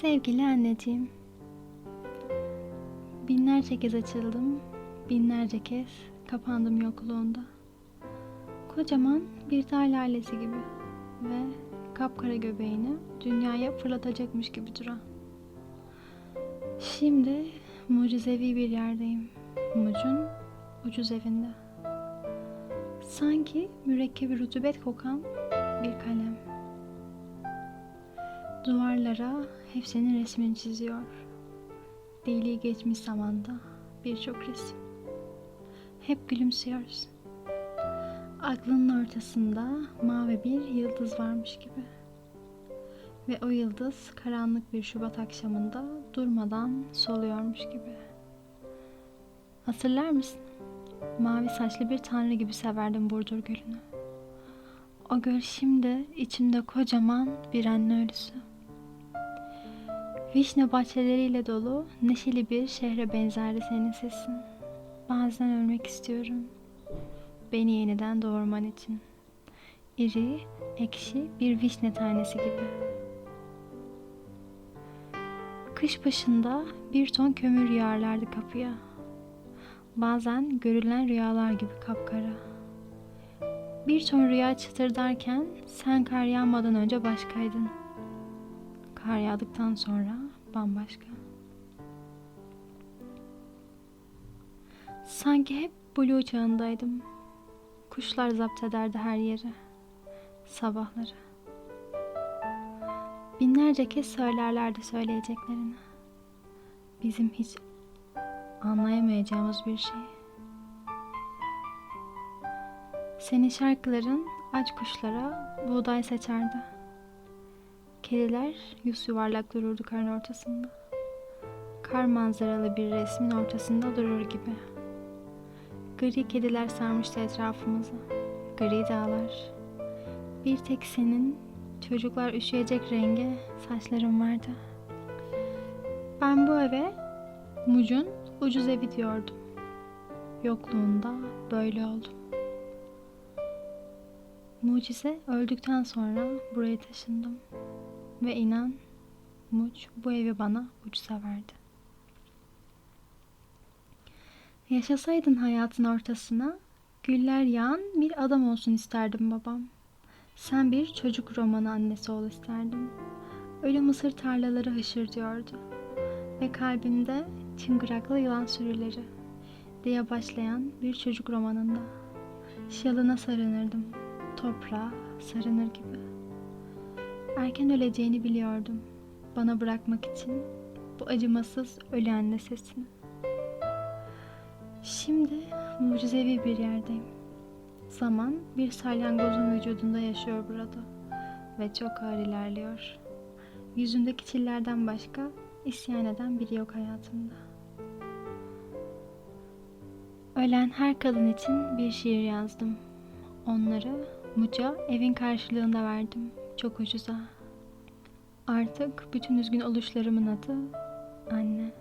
Sevgili anneciğim, binlerce kez açıldım, binlerce kez kapandım yokluğunda. Kocaman bir dağ lalesi gibi ve kapkara göbeğini dünyaya fırlatacakmış gibi duran. Şimdi mucizevi bir yerdeyim. Muc'un ucuz evinde. Sanki mürekkebi rutubet kokan bir kalem. Duvarlara hep senin resmini çiziyor. Deliği geçmiş zamanda birçok resim. Hep gülümsüyoruz. Aklının ortasında mavi bir yıldız varmış gibi. Ve o yıldız karanlık bir Şubat akşamında durmadan soluyormuş gibi. Hatırlar mısın? Mavi saçlı bir tanrı gibi severdim Burdur Gölü'nü. O göl şimdi içimde kocaman bir anne ölüsü. Vişne bahçeleriyle dolu neşeli bir şehre benzerdi senin sesin. Bazen ölmek istiyorum. Beni yeniden doğurman için. İri, ekşi bir vişne tanesi gibi. Kış başında bir ton kömür yağarlardı kapıya. Bazen görülen rüyalar gibi kapkara. Bir ton rüya çıtırdarken sen kar yağmadan önce başkaydın. Kar yağdıktan sonra bambaşka. Sanki hep blue çağındaydım. Kuşlar zapt ederdi her yeri. Sabahları. Binlerce kez söylerlerdi söyleyeceklerini. Bizim hiç anlayamayacağımız bir şey. Senin şarkıların aç kuşlara buğday seçerdi. Kediler yüz yuvarlak dururdu karın ortasında. Kar manzaralı bir resmin ortasında durur gibi. Gri kediler sarmıştı etrafımızı. Gri dağlar. Bir tek senin çocuklar üşüyecek renge saçların vardı. Ben bu eve Muc'un ucuz evi diyordum. Yokluğunda böyle oldum. Mucize öldükten sonra buraya taşındım. Ve inan Muç bu evi bana ucuza verdi. Yaşasaydın hayatın ortasına güller yağan bir adam olsun isterdim babam. Sen bir çocuk romanı annesi ol isterdim. Ölü mısır tarlaları hışır diyordu. Ve kalbimde çıngıraklı yılan sürüleri diye başlayan bir çocuk romanında. Şalına sarınırdım. Toprağa sarınır gibi. Erken öleceğini biliyordum. Bana bırakmak için bu acımasız ölü anne sesini. Şimdi mucizevi bir yerdeyim. Zaman bir salyangozun vücudunda yaşıyor burada ve çok ağır ilerliyor. Yüzündeki çillerden başka isyan eden biri yok hayatımda. Ölen her kadın için bir şiir yazdım. Onları Muca evin karşılığında verdim. Çok ucuza. Artık bütün üzgün oluşlarımın adı anne.